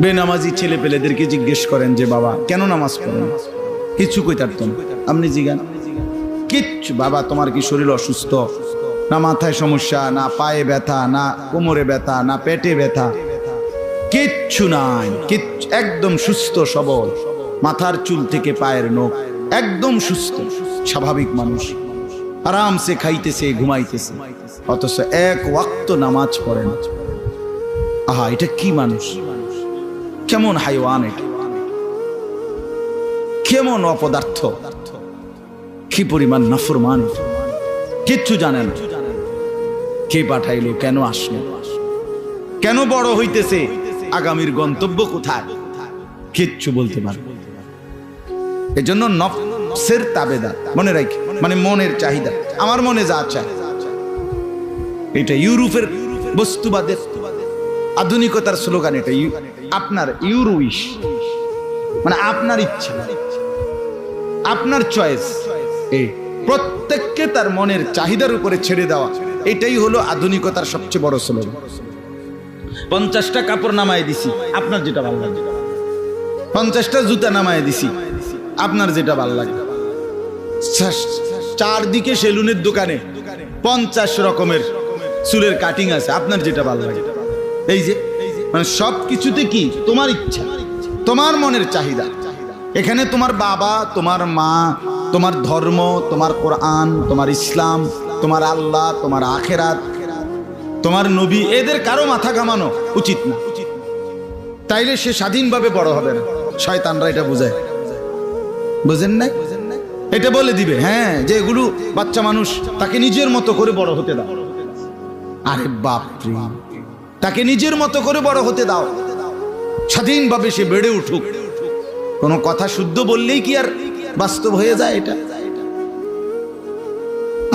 বেনামাজি ছেলে পেলেদেরকে জিজ্ঞেস করেন যে, বাবা, কেন নামাজ পড়েন কিছু কই তারতেন আপনি জিগান। কিচ্ছু, বাবা, তোমার কি শরীর অসুস্থ? না মাথায় সমস্যা, না পায়ে ব্যথা, না কোমরে ব্যথা, না পেটে ব্যথা। কিচ্ছু নাই, কিচ্ছু, একদম সুস্থ, সবল। মাথার চুল থেকে পায়ের নখ, একদম সুস্থ, স্বাভাবিক মানুষ। আরামসে খাইতেছে, ঘুমাইতেছে, অথচ এক ওয়াক্ত নামাজ পড়ে না। আহা, এটা কি মানুষ? কেমন হাইওয়ান এটা? কেমন অপদার্থ? কি পরিমাণ নাফরমান? কিচ্ছু জানে না। কে পাঠাইলো, কেন আসলো? কেন বড় হইতেছে? আগামীর গন্তব্য কোথায়? কিচ্ছু বলতে পারবে এজন্য নফসের তাবেদার মনে রাখি মানে মনের চাহিদা, আমার মনে যা চায়। এটা ইউরোপের বস্তুবাদের আধুনিকতার স্লোগান এটা আপনার ইউরুইশ মানে আপনার ইচ্ছা। আপনার চয়েস। এই প্রত্যেককে তার মনের চাহিদার উপরে ছেড়ে দেওয়া। এটাই হলো আধুনিকতার সবচেয়ে বড় স্লোগান। পঞ্চাশটা কাপড় নামায় দিছি, আপনার যেটা ভালো লাগে। পঞ্চাশটা জুতা নামায় দিছি, আপনার যেটা ভালো লাগে। চারদিকে সেলুনের দোকানে পঞ্চাশ রকমের চুলের কাটিং আছে, আপনার যেটা ভালো লাগে। এই যে মানে সব কিছুতে কি? তোমার ইচ্ছা, তোমার মনের চাহিদা। এখানে তোমার বাবা, তোমার মা, তোমার ধর্ম, তোমার কোরআন, তোমার ইসলাম, তোমার আল্লাহ, তোমার আখেরাত, তোমার নবী, এদের কারও মাথা ঘামানো উচিত না। তাইলে সে স্বাধীনভাবে বড় হবে না। শয়তানরা এটা বুঝায়। বুঝেন নাই? এটা বলে দিবে হ্যাঁ যে এগুলো বাচ্চা মানুষ তাকে নিজের মতো করে বড় হতে দাও। আরে বাপ। তাকে নিজের মতো করে বড় হতে দাও। স্বাধীনভাবে সে বেড়ে উঠুক। কোনো কথা শুদ্ধ বললেই কি আর বাস্তব হয়ে যায় এটা?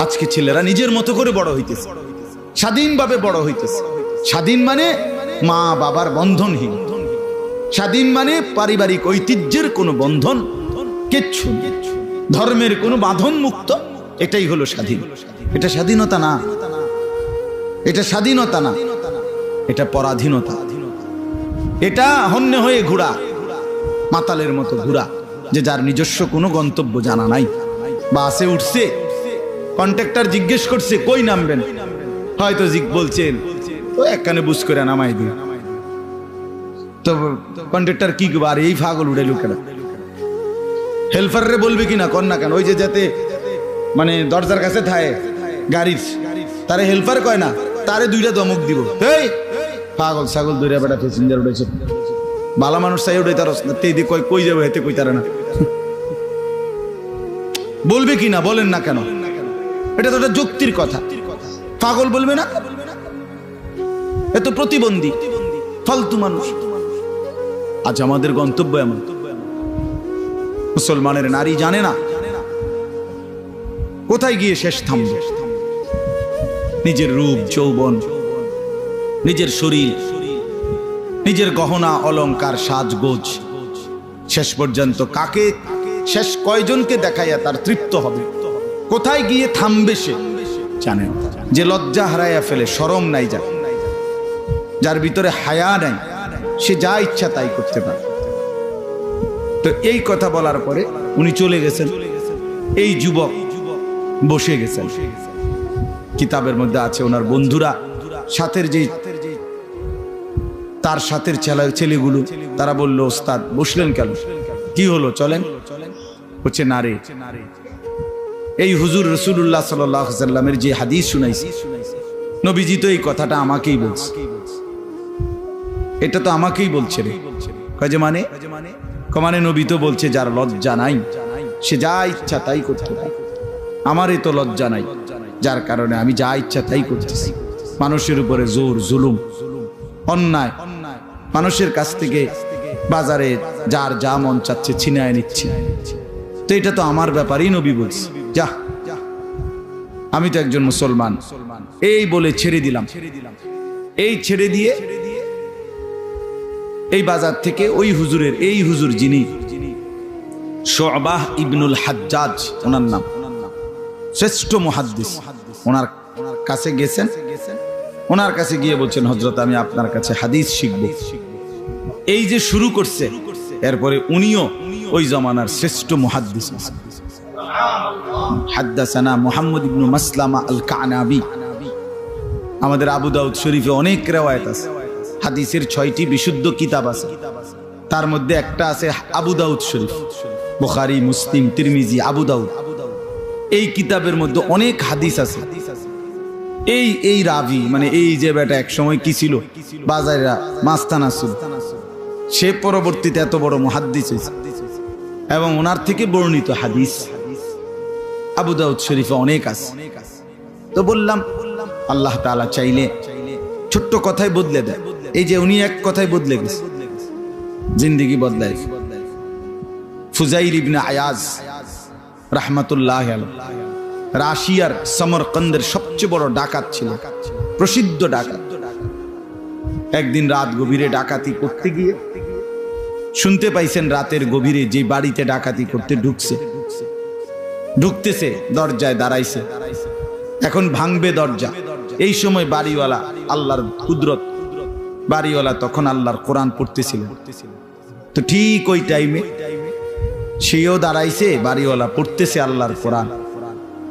আজকে ছেলেরা নিজের মতো করে বড় হইতেছে। স্বাধীনভাবে বড় হইতেছে। স্বাধীন মানে মা বাবার বন্ধনহীন। স্বাধীন মানে পারিবারিক ঐতিহ্যের কোনো বন্ধন, কিচ্ছু। ধর্মের কোনো বাঁধন মুক্ত, এটাই হলো স্বাধীন। এটা স্বাধীনতা না। এটা স্বাধীনতা না। এটা পরাধীনতা। এটা হন্যে হয়ে ঘোরা মাতালের মতো ঘোরা যে যার নিজস্ব কোনো গন্তব্য জানা নাই। বাসে উঠছে, কন্ট্রাক্টর জিজ্ঞেস করছে, কই নামবেন? হয়তো জিগ বলছেন তো একখানে বুঝ করে নামাই দিন। তো কন্ট্রাক্টর কি? আর এই ফাগল উড়ে লোকেরা হেল্পাররে বলবে কি না কর না কেন? ওই যে যাতে মানে দরজার কাছে থায়, গাড়ির। তারে হেল্পার কয় না, তারে দুইটা দমক দিব। এই পাগল, ছাগল দুইটা বেটা প্যাসেঞ্জার উঠেছে বালা মানুষ চাই উঠে তার তেই দিয়ে কই কই যাবে হেতে কই তারে না। বলবে কি না, বলেন না কেন? এটা তো একটা যুক্তির কথা। পাগল বলবে না? এত প্রতিবন্ধী, ফালতু মানুষ। আজ আমাদের গন্তব্য এমন। মুসলমানের নারী জানে না কোথায় গিয়ে শেষ থামবে। নিজের রূপ, যৌবন নিজের শরীর, নিজের গহনা অলঙ্কার সাজগোজ। শেষ পর্যন্ত কাকে, শেষ কয়জনকে দেখাইয়া তার তৃপ্ত হবে? কোথায় গিয়ে থামবে সে? জানে না। যে লজ্জা হারাইয়া ফেলে সরম নাই যা যার ভিতরে হায়া নাই, সে যা ইচ্ছা তাই করতে পারে। তো এই কথা বলার পরে উনি চলে গেছেন। এই যুবক বসে গেছেন। কিতাবের মধ্যে আছে ওনার বন্ধুরা, সাথের যে তার সাথের ছেলে ছেলেগুলো। তারা বলল, ওস্তাদ, বসলেন কেন? কি হলো? চলেন। হচ্ছে নারে এই হুজুর রসুল্লাহ সাল্লামের যে হাদিস শুনাইছি, নবীজি তো এই কথাটা আমাকেই বলছে। এটা তো আমাকেই বলছে রে। যে মানে? কয় মানে নবী তো বলছে, যার লজ্জা নাই, সে যা ইচ্ছা তাই করতে পারে। আমারই তো লজ্জা নাই, যার কারণে আমি যা ইচ্ছা তাই করতেছি। মানুষের উপরে জোর, জুলুম, অন্যায় মানুষের কাছ থেকে বাজারে যার যা মন চাচ্ছে ছিনায় নিচ্ছে। তো এটা তো আমার ব্যাপারই নবী বলছে। যা। আমি তো একজন মুসলমান। এই বলে ছেড়ে দিলাম। এই ছেড়ে দিয়ে এই বাজার থেকে ওই হুজুরের, এই হুজুর যিনি ইবনুল হাজ্জাজ, ওনার নাম। শ্রেষ্ঠ মুহাদ্দিস। ওনার কাছে গেছেন। ওনার কাছে গিয়ে বলছেন হজরত আমি আপনার কাছে হাদিস শিখব। এই যে শুরু করছে, এরপরে উনিও ওই জমানার শ্রেষ্ঠ মুহাদ্দিস। হাদ্দাসানা মোহাম্মদ ইবনু মাসলামা আল কানাবি আমাদের আবু দাউদ শরীফে অনেক রেওয়ায়ত আছে। হাদিসের ছয়টি বিশুদ্ধ কিতাব আছে। তার মধ্যে একটা আছে আবু দাউদ শরীফ। বুখারি, মুসলিম, তিরমিজি, আবু দাউদ। এই কিতাবের মধ্যে অনেক হাদিস আছে। এই এই রাভি মানে এই যে বেটা এক সময় কি ছিল? বাজারেরা, মাস্তানা ছিল। সে পরবর্তীতে এত বড় মহাদ্দিস এবং ওনার থেকে বর্ণিত হাদিস। আবু দাউদ শরীফে অনেক আছে। তো বললাম, আল্লাহ তাআলা চাইলে ছোট্ট কথাই বদলে দেয়। এই যে উনি এক কথাই বদলে গেছে। জিন্দিগি বদলায় ফুজাইর ইবনে আয়াজ, রাহমাতুল্লাহ আলাইহি। রাশিয়ার সমরকন্দের সবচেয়ে বড় ডাকাত ছিল। প্রসিদ্ধ ডাকাত। একদিন রাত গভীরে ডাকাতি করতে গিয়ে শুনতে পাইছেন রাতের গভীরে যে বাড়িতে ডাকাতি করতে ঢুকছে। ঢুকতেছে, দরজায় দাঁড়াইছে। এখন ভাঙবে দরজা। এই সময় বাড়িওয়ালা আল্লাহর কুদরত। বাড়িওয়ালা তখন আল্লাহর কোরআন পড়তেছিল। তো ঠিক ওই টাইমে সেও দাঁড়াইছে, বাড়িওয়ালা পড়তেছে আল্লাহর কোরআন।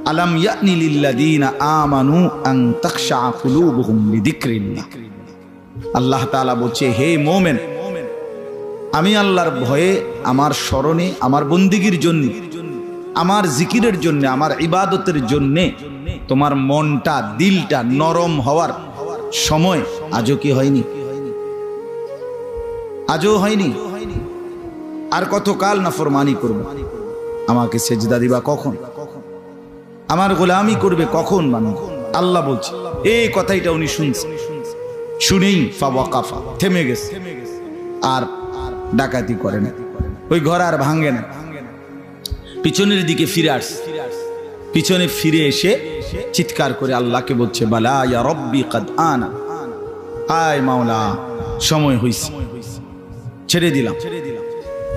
আলাম ইয়ানি লিল্লাযীনা আমানু আন তাখশা কুলুবুহুম আল্লাহ তাআলা বলছে, হে মুমিন, আমি আল্লাহর ভয়ে আমার স্মরণে, আমার বন্দিগির জন্য, আমার জিকিরের জন্য, আমার ইবাদতের জন্য তোমার মনটা, দিলটা নরম হওয়ার সময় আজও কি হয়নি? আজও হয়নি? আর কতকাল না ফরমানি করবে? আমাকে সেজদা দিবা কখন? আমার গোলামি করবে কখন মানুষ আল্লাহ বলছে। এই কথাইটা উনি শুনছে। শুনেই ফাওয়াকাফা, থেমে গেছে। আর ডাকাতি করে না। ওই ঘর আর ভাঙ্গে না। পিছনের দিকে ফিরে আস পিছনে ফিরে এসে চিৎকার করে আল্লাহকে বলছে, বালা আয় মাওলা, সময় হইছে। ছেড়ে দিলাম।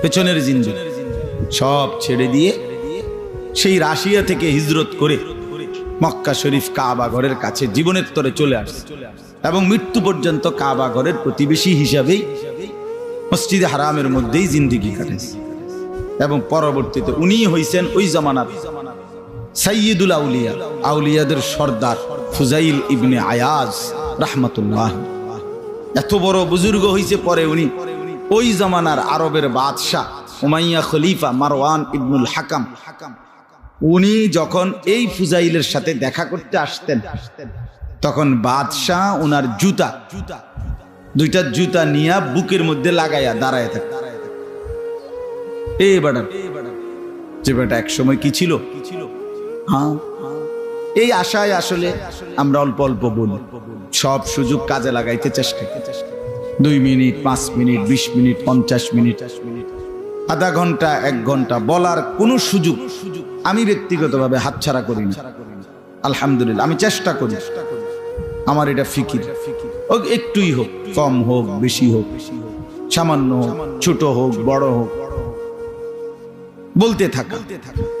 পেছনের জিন্দু সব ছেড়ে দিয়ে সেই রাশিয়া থেকে হিজরত করে মক্কা শরীফ কাবা ঘরের কাছে জীবনের তরে চলে আসছে। এবং মৃত্যু পর্যন্ত কাবা ঘরের প্রতিবেশী হিসাবেই মসজিদে হারামের মধ্যেই জিন্দিগি কাটেছে এবং পরবর্তীতে উনি হইছেন ওই জামানার সাইয়দুল আউলিয়া, আউলিয়াদের সর্দার ফুজাইল ইবনে আয়াজ রাহমাতুল্লাহ। এত বড় বুজুর্গ হইছে পরে উনি ওই জামানার আরবের বাদশাহ উমাইয়া খলিফা মারওয়ান ইবনুল হাকাম হাকাম। উনি যখন এই ফুজাইলের সাথে দেখা করতে আসতেন, তখন বাদশাহ ওনার জুতা জুতা দুইটা জুতা নিয়া বুকের মধ্যে লাগাইয়া দাঁড়ায় থাকে এই বেটা, যে বেটা এক সময় কি ছিল? হ্যাঁ? এই আশায় আসলে আমরা অল্প অল্প বলি, সব সুযোগ কাজে লাগাইতে চেষ্টা। দুই মিনিট, পাঁচ মিনিট, বিশ মিনিট, পঞ্চাশ মিনিট, আধা ঘণ্টা, এক ঘণ্টা বলার কোনো সুযোগ সুযোগ আমি ব্যক্তিগতভাবে হাতছাড়া করি না। আলহামদুলিল্লাহ, আমি চেষ্টা করি। আমার এটা ফিকির। ও একটুই হোক, কম হোক, বেশি হোক, সামান্য হোক, ছোট হোক, বড় হোক, বলতে থাকা,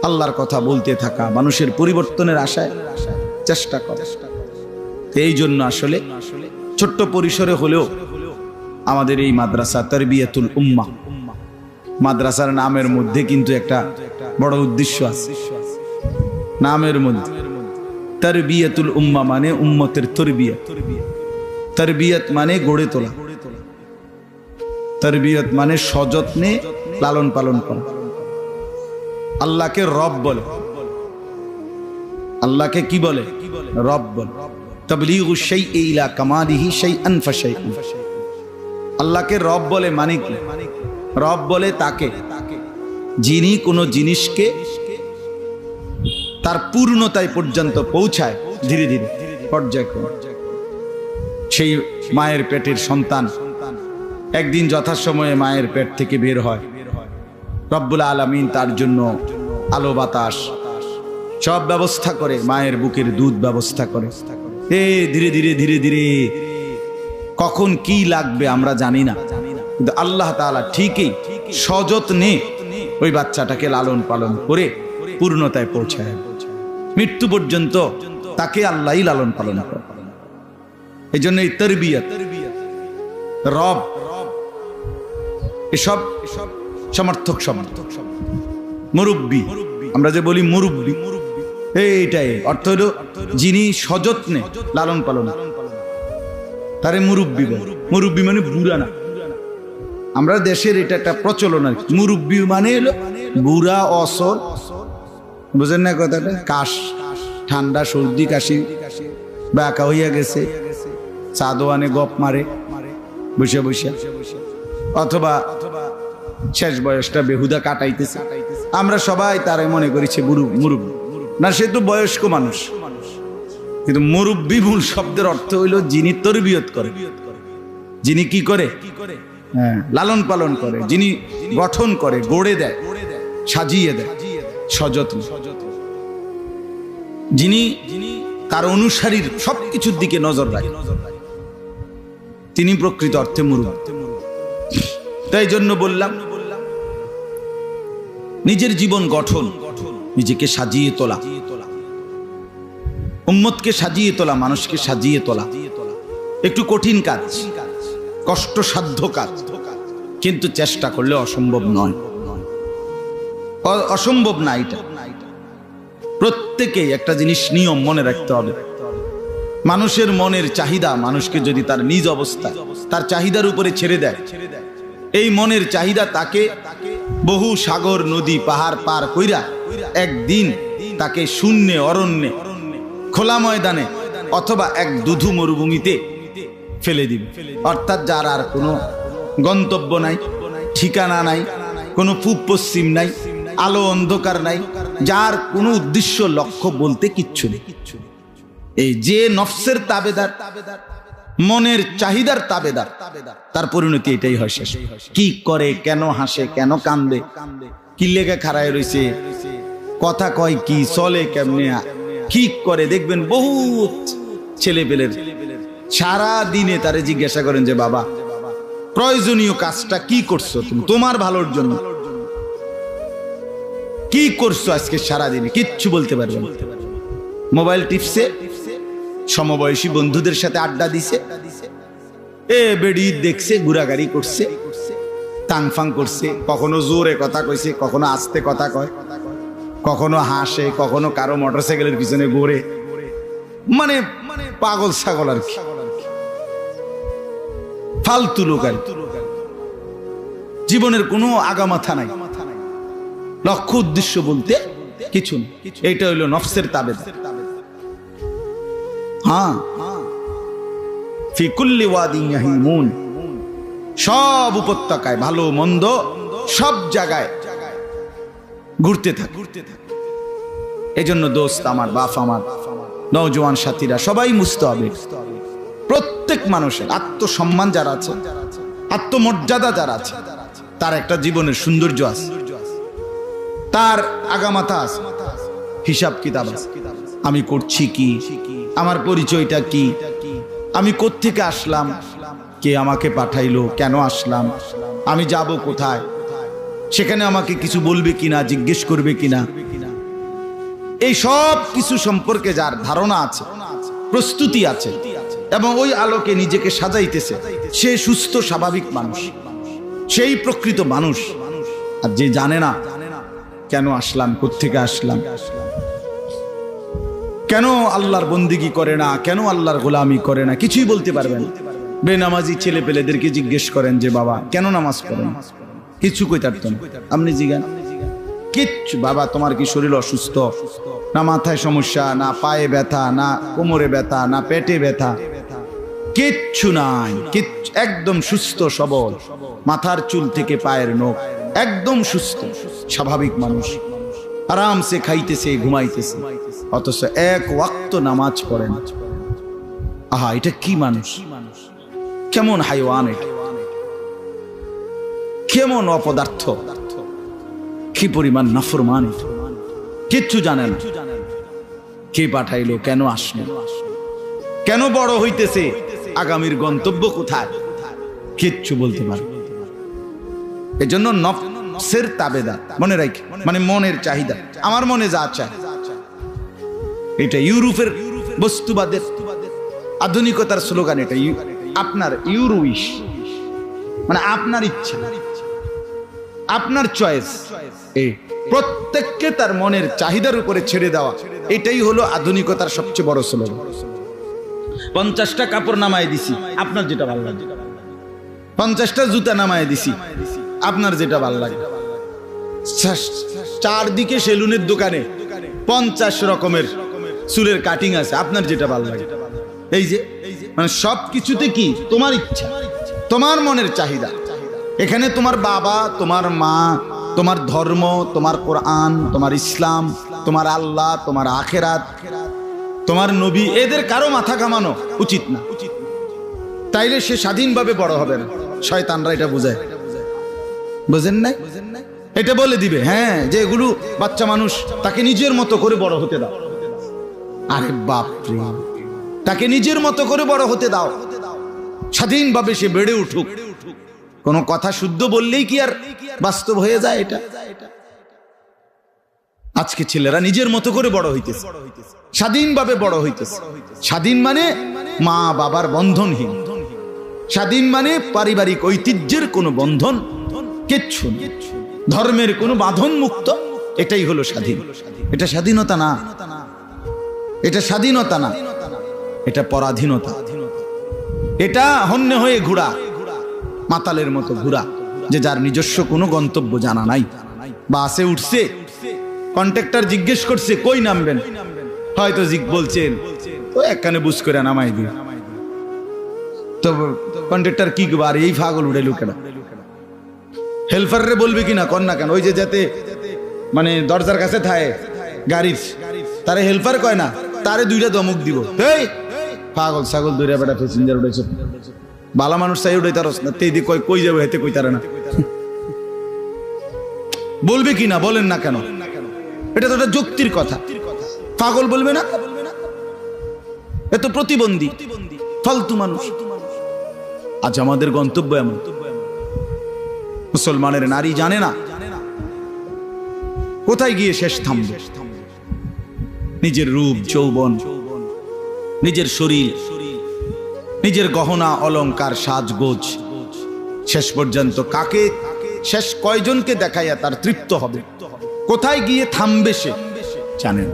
আল্লাহর কথা বলতে থাকা, মানুষের পরিবর্তনের আশায় চেষ্টা কর। এই জন্য আসলে ছোট্ট পরিসরে হলেও আমাদের এই মাদ্রাসা, তরবিয়াতুল উম্মা মাদ্রাসার নামের মধ্যে কিন্তু একটা বড় উদ্দেশ্য আছে। নামের মধ্যে। তরবিয়াতুল উম্মা মানে উম্মতের তরবিয়ত তরবিয়ত মানে গড়ে তোলা। তরবিয়ত মানে সযত্নে লালন পালন করা। আল্লাহকে রব বলে। আল্লাহকে কি বলে? রব বলে। তবলিগু সেই ইলা কামালিহি সেই আনফা সেই আল্লাহকে রব বলে মানে কি? রব বলে তাকে। যিনি কোনো জিনিসকে তার পূর্ণতায় পর্যন্ত পৌঁছায় ধীরে ধীরে, পর্যায়ক্রমে। সেই মায়ের পেটের সন্তান একদিন যথাসময়ে মায়ের পেট থেকে বের হয়। রব্বুল আলমিন তার জন্য আলো বাতাস, সব ব্যবস্থা করে, মায়ের বুকের দুধ ব্যবস্থা করে। এ ধীরে ধীরে ধীরে ধীরে, কখন কি লাগবে আমরা জানি না। কিন্তু আল্লাহ তাআলা ঠিকই সযত্নে ওই বাচ্চাটাকে লালন পালন করে পূর্ণতায় পৌঁছায়। মৃত্যু পর্যন্ত তাকে আল্লাহই লালন পালন করে। এই জন্য এই তরবিয়ত, রব, এসব সমর্থক শব্দ। মুরব্বী, আমরা যে বলি মুরব্বী, এইটাই অর্থ হলো যিনি সযত্নে লালন পালন। তারে মুরব্বী মুরব্বী মানে বুড়া না। আমরা দেশের এটা একটা প্রচলন আর। মুরব্বী মানে হলো বুড়া, অসর, বুঝেন না কথাটা? কাশ, ঠান্ডা, সর্দি, কাশি, বাঁকা হইয়া গেছে চা দোয়ানে গপ মারে, বসে বসে। অথবা শেষ বয়সটা বেহুদা কাটাইতেছে। আমরা সবাই তারাই মনে করেছি মুরু মুরব্বী। না, সে তো বয়স্ক মানুষ। কিন্তু মুরব্বী মূল শব্দের অর্থ হইল যিনি তরবিয়ত করে। যিনি কি করে? লালন পালন করে, যিনি গঠন করে, গড়ে দেয়, সাজিয়ে দেয়, সযত্ন। যিনি তার অনুসারীর সবকিছুর দিকে নজর রাখে। তিনি প্রকৃত অর্থে মুরব্বী। তাই জন্য বললাম, নিজের জীবন গঠন, নিজেকে সাজিয়ে তোলা। উম্মতকে সাজিয়ে তোলা, মানুষকে সাজিয়ে তোলা। একটু কঠিন কাজ। কষ্টসাধ্য কাজ কিন্তু চেষ্টা করলে অসম্ভব নয়। অসম্ভব না এটা। প্রত্যেকেই একটা জিনিস নিয়ম মনে রাখতে হবে। মানুষের মনের চাহিদা মানুষকে যদি তার নিজ অবস্থায় তার চাহিদার উপরে ছেড়ে দেয়। এই মনের চাহিদা তাকে বহু সাগর, নদী, পাহাড় পার কইরা একদিন তাকে শূন্যে, অরণ্যে, খোলা ময়দানে অথবা এক দুধু মরুভূমিতে ফেলে দিবে। অর্থাৎ যার আর কোনো গন্তব্য নাই, ঠিকানা নাই, কোনো পূব পশ্চিম নাই, আলো অন্ধকার নাই, যার কোনো উদ্দেশ্য, লক্ষ্য বলতে কিচ্ছু নেই। কিচ্ছু এই যে নফসের তাবেদার তাবেদার মনের চাহিদার তাবেদার, তার পরিণতি এটাই হয় শেষ। কি করে, কেন হাসে, কেন কান্দে, কি লেগে খাড়ায় রয়েছে কথা কয় কি, চলে কেমনে, কি করে, দেখবেন বহু ছেলে পেলের সারা দিনে তারে জিজ্ঞাসা করেন যে, বাবা, প্রয়োজনীয় কাজটা কি করছ তুমি? তোমার ভালোর জন্য। কি করছ আজকে সারা দিনে কিচ্ছু বলতে পারবে মোবাইল টিপসে সমবয়সী বন্ধুদের সাথে আড্ডা দিছে। এ, বেড়ি দেখছে ঘুরাগাড়ি করছে, তাংফাং করছে, কখনো জোরে কথা কইছে, কখনো আস্তে কথা কয়, কখনো হাসে, কখনো কারও মোটরসাইকেলের পিছনে ঘোরে। মানে পাগল ছাগল আর কি। ফালতু লোক আর জীবনের কোনো আগামাথা নাই। লক্ষ্য উদ্দেশ্য বলতে কিছু এটা হইল নফসের তাবেদ। হ্যাঁ। ফিকুল্লি ওয়াদিন ইয়াহিমুন। সব উপত্যকায় ভালো মন্দ সব জায়গায় ঘুরতে থাকে। এই জন্য দোস্ত আমার বাপ আমার নওজোয়ান সাথীরা সবাই মুছতে হবে প্রত্যেক মানুষের আত্মসম্মান যারা আছে, আত্মমর্যাদা যারা আছে, তার একটা জীবনের সৌন্দর্য আছে। তার আগামাথা আছে, হিসাব কিতাব আমি করছি কি? আমার পরিচয়টা কি? আমি কোত্থেকে আসলাম? কে আমাকে পাঠাইলো? কেন আসলাম? আমি যাব কোথায়? সেখানে আমাকে কিছু বলবে কিনা, জিজ্ঞেস করবে কিনা? এই সব কিছু সম্পর্কে যার ধারণা আছে, প্রস্তুতি আছে এবং ওই আলোকে নিজেকে সাজাইতেছে। সে সুস্থ, স্বাভাবিক মানুষ। সেই প্রকৃত মানুষ। আর যে জানে না, কেন আসলাম, কোত্থেকে আসলাম? কেন আল্লাহর বন্দিগি করে না? কেন আল্লাহর গোলামি করে না? কিছুই বলতে পারবেন বেনামাজি ছেলে পেলেদেরকে জিজ্ঞেস করেন যে, বাবা, কেন নামাজ পড়েন কিছু কই তারতেন আপনি জিজ্ঞান কিচ্ছু, বাবা, তোমার কি শরীর অসুস্থ? না মাথায় সমস্যা, না পায়ে ব্যথা, না কোমরে ব্যথা, না পেটে ব্যথা। কিচ্ছু নাই একদম সুস্থ সবল। মাথার চুল থেকে পায়ের নখ, একদম সুস্থ, স্বাভাবিক মানুষ। আরামসে খাইতেছে, ঘুমাইতেছে। অথচ এক ওয়াক্ত নামাজ পড়ে না। আহা, এটা কি মানুষ? কেমন হাইওয়ান এটা? কেমন অপদার্থ? কি পরিমাণ নাফরমান? কিচ্ছু জানে না। কে পাঠাইলো, কেন আসলো? কেন বড় হইতেছে? আগামীর গন্তব্য কোথায়? কিচ্ছু বলতে পারে এজন্য নফসের তাবেদা, মনে রাখ মানে মনের চাহিদা, আমার মনে যা চায় এটা ইউরোপের বস্তুবাদের আধুনিকতার স্লোগান এটা আপনার ইউরুইশ মানে আপনার ইচ্ছা, আপনার চয়েস, এই প্রত্যেককে তার মনের চাহিদার উপরে ছেড়ে দেওয়া, এটাই হলো আধুনিকতার সবচেয়ে বড় স্লোগান। পঞ্চাশটা কাপড় নামায় দিছি। আপনার যেটা ভালো লাগে। পঞ্চাশটা জুতা নামায় দিছি। আপনার যেটা ভালো লাগে। চারদিকে সেলুনের দোকানে পঞ্চাশ রকমের চুলের কাটিং আছে। আপনার যেটা ভালো লাগে। এই যে মানে সব কিছুতে কি? তোমার ইচ্ছা। তোমার মনের চাহিদা। এখানে তোমার বাবা, তোমার মা, তোমার ধর্ম, তোমার কোরআন, তোমার ইসলাম, তোমার আল্লাহ, তোমার আখেরাত। তোমার নবী এদের কারও মাথা কামানো উচিত না। তাইলে সে স্বাধীনভাবে বড় হবে না। শয়তানরা এটা বুঝায়। বুঝেন নাই? এটা বলে দিবে হ্যাঁ যে এগুলো বাচ্চা মানুষ, তাকে নিজের মতো করে বড় হতে দাও। আরে বাপ। তাকে নিজের মতো করে বড় হতে দাও। স্বাধীনভাবে সে বেড়ে উঠুক। কোনো কথা শুদ্ধ বললেই কি আর বাস্তব হয়ে যায় এটা? আজকে ছেলেরা নিজের মতো করে বড় হইতেছে। স্বাধীনভাবে বড় হইতেছে। স্বাধীন মানে মা বাবার বন্ধনহীন। স্বাধীন মানে পারিবারিক ঐতিহ্যের কোনো বন্ধন, কিচ্ছু ধর্মের কোনো বাঁধন মুক্ত এটাই হলো স্বাধীন। এটা স্বাধীনতা না। এটা স্বাধীনতা না। এটা পরাধীনতা। এটা হন্যে হয়ে ঘোরা। মাতালের মতো ঘোরা, যে যার নিজস্ব কোনো গন্তব্য জানা নাই। বা বাসে উঠছে কন্ট্রাক্টর জিজ্ঞেস করছে, কই নামবেন? হয়তো জিগ বলছেন। তো একখানে বুঝ করে নামাই দিই তো কন্ট্রাক্টর কি আর এই ফাগল উড়ে লুকেরা হেল্পাররে বলবে কর না কেন? ওই যে যাতে মানে দরজার কাছে থায়, গাড়ির। তারে হেল্পার কয় না, তারে দুইটা দমক দিব। এই পাগল ছাগল দৌড়া বেটা প্যাসেঞ্জার উঠেছে বালা মানুষ চাই উঠে তার না তেই দিয়ে কই কই যাবে, হেতে কই তারে না। বলবে কি না বলেন না কেন? এটা তো একটা যুক্তির কথা। পাগল বলবে না? এ তো প্রতিবন্ধী, ফালতু মানুষ। আজ আমাদের গন্তব্য এমন। মুসলমানের নারী জানে না কোথায় গিয়ে শেষ থামবে। নিজের রূপ, যৌবন, নিজের শরীর, নিজের গহনা, অলংকার, সাজগোজ, শেষ পর্যন্ত কাকে, শেষ কয়জনকে দেখাইয়া তার তৃপ্ত হবে? কোথায় গিয়ে থামবে সে? জানেন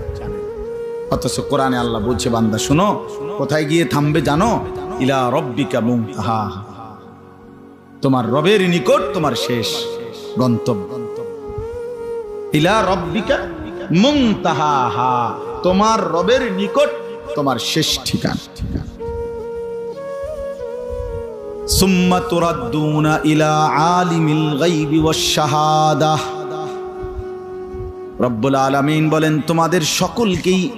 অথচ কোরআনে আল্লাহ বলছে, বান্দা, শুনো, কোথায় গিয়ে থামবে জানো? ইলা রব্বিকা মুনতাহা। তোমার রবের নিকট তোমার শেষ গন্তব্য। ইলা রব্বিকা মুনতাহা। তোমার রবের নিকট তোমার শেষ ঠিকানা। সুম্মা তুরাদ্দুনা ইলা আলিমিল গায়বি ওয়াশ শাহাদাহ রব্বুল আলামিন বলেন, তোমাদের সকলকেই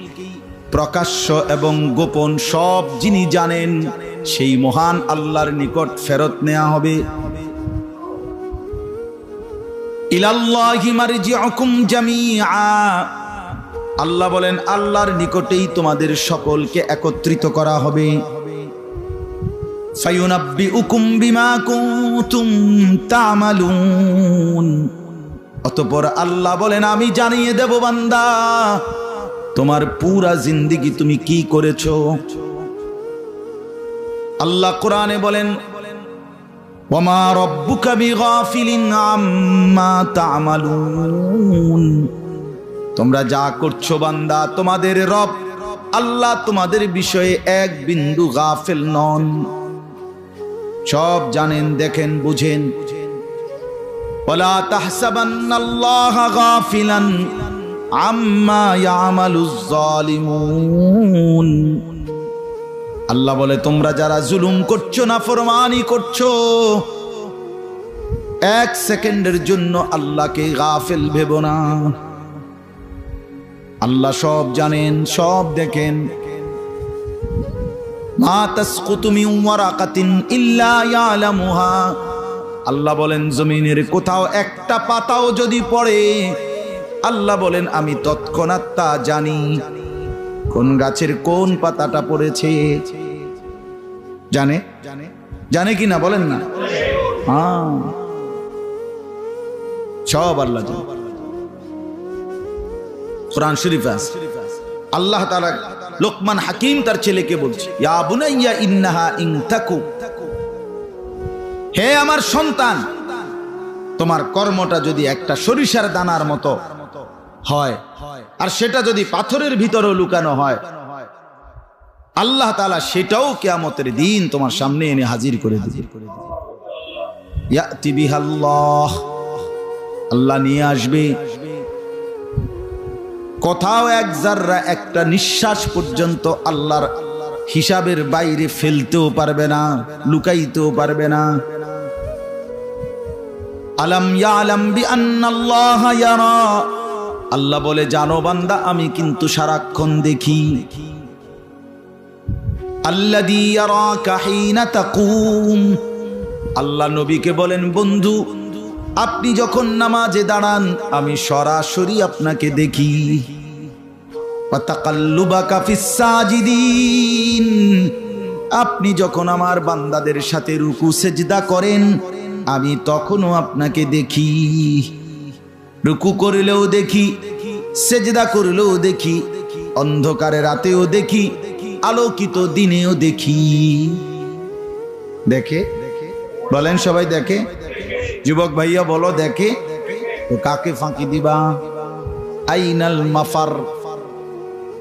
প্রকাশ্য এবং গোপন সব যিনি জানেন, সেই মহান আল্লাহর নিকট ফেরত নেওয়া হবে। আল্লাহ বলেন, আল্লাহর নিকটেই তোমাদের সকলকে একত্রিত করা হবে। ফায়ুনাব্বিউকুম বিমা কুনতুম তা'মালুন। অতঃপর আল্লাহ বলেন, আমি জানিয়ে দেব বান্দা, তোমার পুরা জিন্দিগি তুমি কি করেছ? আল্লাহ কোরআনে বলেন আম্মা তোমরা যা করছ বান্দা, তোমাদের রব আল্লাহ তোমাদের বিষয়ে এক বিন্দু গাফেল নন। সব জানেন, দেখেন, বুঝেন। ولا تحسبن الله غافلا عما يعمل الظالمون আল্লাহ বলে তোমরা যারা জুলুম করছো না ফরমানি করছো এক সেকেন্ডের জন্য আল্লাহকে গাফেল ভেবো না আল্লাহ সব জানেন সব দেখেন মা তাসকুতু মিন ওয়ারাকাতিন ইল্লা ইয়ালামুহা আল্লাহ বলেন, জমিনের কোথাও একটা পাতাও যদি পড়ে, আল্লাহ বলেন, আমি তৎক্ষণাৎ তা জানি। কোন গাছের কোন পাতাটা পড়েছে? জানে? জানে কি না? বলেন না। হ্যাঁ। সব আল্লাহ কোরআন শরীফ আল্লাহ তাআলা লোকমান হাকিম তার ছেলেকে বলছে, ইয়া বুনাইয়া ইন্নাহা ইন হে আমার সন্তান, তোমার কর্মটা যদি একটা সরিষার দানার মতো হয়, আর সেটা যদি পাথরের ভিতরেও লুকানো হয়, আল্লাহ তালা সেটাও কেয়ামতের দিন তোমার সামনে এনে হাজির করে দিবে। ইয়াতি বিহাল্লাহ, আল্লাহ নিয়ে আসবে। কোথাও এক জাররা, একটা নিঃশ্বাস পর্যন্ত আল্লাহর হিসাবের বাইরে ফেলতেও পারবে না, লুকাইতেও পারবে না। আলম ইয়ালাম বি আন্নাল্লাহ ইয়ারা। আল্লাহ বলে, জানো বান্দা, আমি কিন্তু সারাক্ষণ দেখি। আল্লাযী ইয়ারাকা হিনা তাকুম। আল্লাহ নবীকে বলেন, বন্ধু, আপনি যখন নামাজে দাঁড়ান, আমি সরাসরি আপনাকে দেখি। আপনি যখন আমার বান্দাদের সাথে রুকু, সেজদা করেন আমি তখনও আপনাকে দেখি। রুকু করলেও দেখি, সেজদা করলেও দেখি, অন্ধকারে রাতেও দেখি, আলোকিত দিনেও দেখি। দেখে? বলেন সবাই দেখে। যুবক ভাইয়া বলো, দেখে? তো কাকে ফাঁকি দিবা? আইনাল মাফার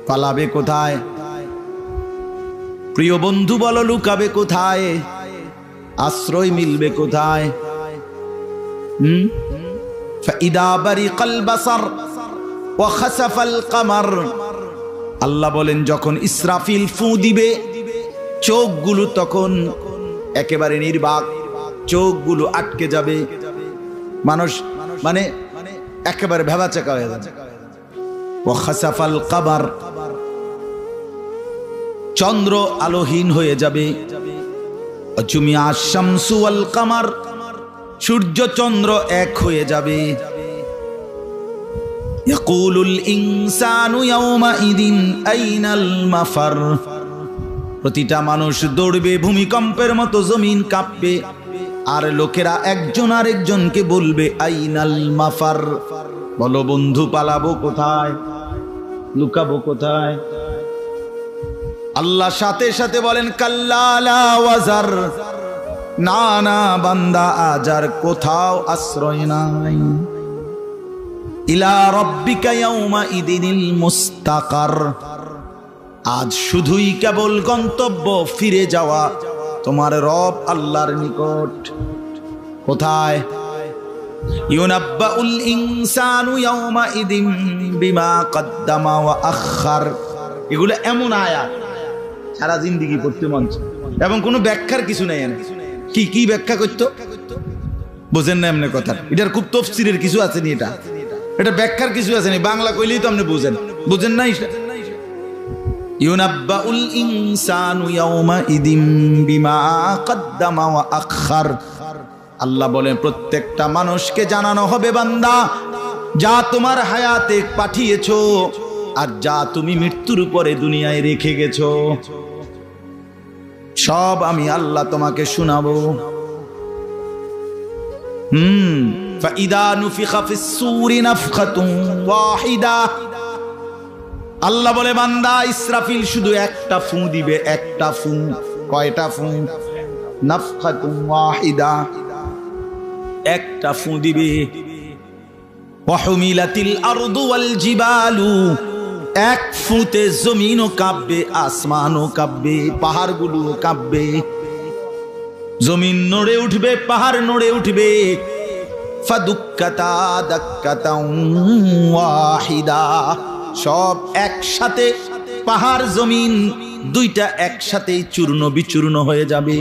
পালাবে কোথায়? প্রিয় বন্ধু বলো, লুকাবে কোথায়? আশ্রয় মিলবে কোথায়? হুম? আল্লাহ বলেন, যখন ইসরাফিল ফু দিবে, চোখগুলো তখন একেবারে নির্বাক, চোখগুলো আটকে যাবে। মানুষ মানে একেবারে ভেবা চাকা হয়ে ওখাসাফাল কাবার চন্দ্র আলোহীন হয়ে যাবে। আল কামার। সূর্য চন্দ্র এক হয়ে যাবে। মাফার। প্রতিটা মানুষ দৌড়বে, ভূমিকম্পের মতো জমিন কাঁপবে। আর লোকেরা একজন আরেকজনকে বলবে, আইনাল মাফার। বলো বন্ধু, পালাবো কোথায়? লুকাবো কোথায়? আল্লাহ সাথে সাথে বলেন কাল্লা ওয়াজার। না না, বান্দা, আজার কোথাও আশ্রয় নাই। ইলা রব্বিকা ইয়াউমা ইদিনিল মুস্তাকার। আজ শুধুই কেবল গন্তব্য ফিরে যাওয়া, তোমার রব আল্লাহর নিকট। কোথায়? ইউনাব্বাউল ইনসানু ইয়াউমা ইদিন বিমা কদ্দামা আখার এগুলো এমন আয়াত সারা জিন্দিগি পড়তে মন এবং কোনো ব্যাখ্যার কিছু নাই কি কি ব্যাখ্যা করতো? বোঝেন না এমনি কথা। এটার খুব তফসিরের কিছু আছে নি এটা। এটা ব্যাখ্যার কিছু আছে নি। বাংলা কইলেই তো আপনি বুঝেন। বুঝেন না আল্লাহ বলেন, প্রত্যেকটা মানুষকে জানানো হবে বান্দা, যা তোমার হায়াতে পাঠিয়েছো আর যা তুমি মৃত্যুর উপরে দুনিয়ায় রেখে গেছো। সব আমি আল্লাহ তোমাকে শোনাবো। হুম আল্লাহ বলে, বান্দা, ইসরাফিল শুধু একটা ফু দিবে, একটা ফু। কয়টা ফু? নাফখাতুন ওয়াহিদা। একটা ফু দিবে। ওয়াহমিলাতিল আরদু ওয়াল জিবালু। এক ফুতে জমিনও কাঁপবে আসমানও কাঁপবে পাহাড়গুলো কাঁপবে জমিন নড়ে উঠবে, পাহাড় নড়ে উঠবে। সব একসাথে, পাহাড়, জমিন, দুইটা একসাথেই চূর্ণ বিচূর্ণ হয়ে যাবে।